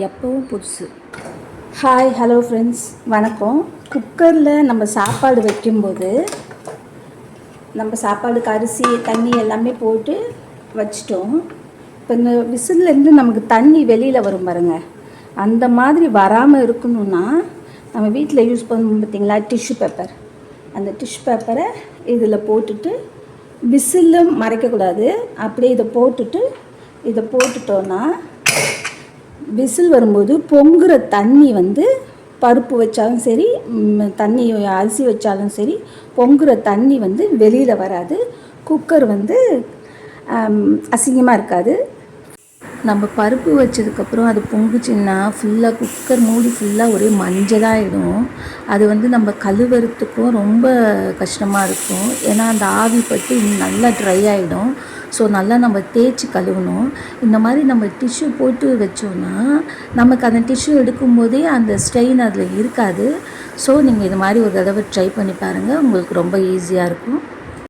எப்பவும் புதுசு. Hi hello friends வணக்கம். குக்கரில் நம்ம சாப்பாடு வைக்கும்போது நம்ம சாப்பாடுக்கு அரிசி தண்ணி எல்லாமே போட்டு வச்சிட்டோம். இப்போ இந்த விசிலேருந்து நமக்கு தண்ணி வெளியில் வரும் பாருங்க. அந்த மாதிரி வராமல் இருக்கணும்னா நம்ம வீட்டில் யூஸ் பண்ணணும் பார்த்தீங்களா டிஷ்யூ பேப்பர் அந்த டிஷ்யூ பேப்பரை இதில் போட்டுட்டு விசிலும் மறைக்கக்கூடாது. அப்படியே இதை போட்டுட்டு இதை போட்டுட்டோன்னா விசில் வரும்போது பொங்குற தண்ணி வந்து பருப்பு வச்சாலும் சரி தண்ணி அரிசி வச்சாலும் சரி பொங்குற தண்ணி வந்து வெளியில் வராது. குக்கர் வந்து அசிங்கமாக இருக்காது. நம்ம பருப்பு வச்சதுக்கப்புறம் அது பொங்குச்சுன்னா ஃபுல்லாக குக்கர் மூடி ஃபுல்லாக ஒரே மஞ்சளாகிடும் அது வந்து நம்ம கழுவுறதுக்கும் ரொம்ப கஷ்டமாக இருக்கும். ஏன்னா அந்த ஆவி பட்டு இன்னும் நல்லா ட்ரை ஆகிடும் ஸோ நல்லா நம்ம தேய்ச்சி கழுவணும். இந்த மாதிரி நம்ம டிஷ்யூ போட்டு வச்சோன்னா நமக்கு அந்த டிஷ்யூ எடுக்கும்போதே அந்த ஸ்ட்ரெயின் அதில் இருக்காது. ஸோ நீங்கள் இது மாதிரி ஒரு தடவை ட்ரை பண்ணி பாருங்கள் உங்களுக்கு ரொம்ப ஈஸியாக இருக்கும்.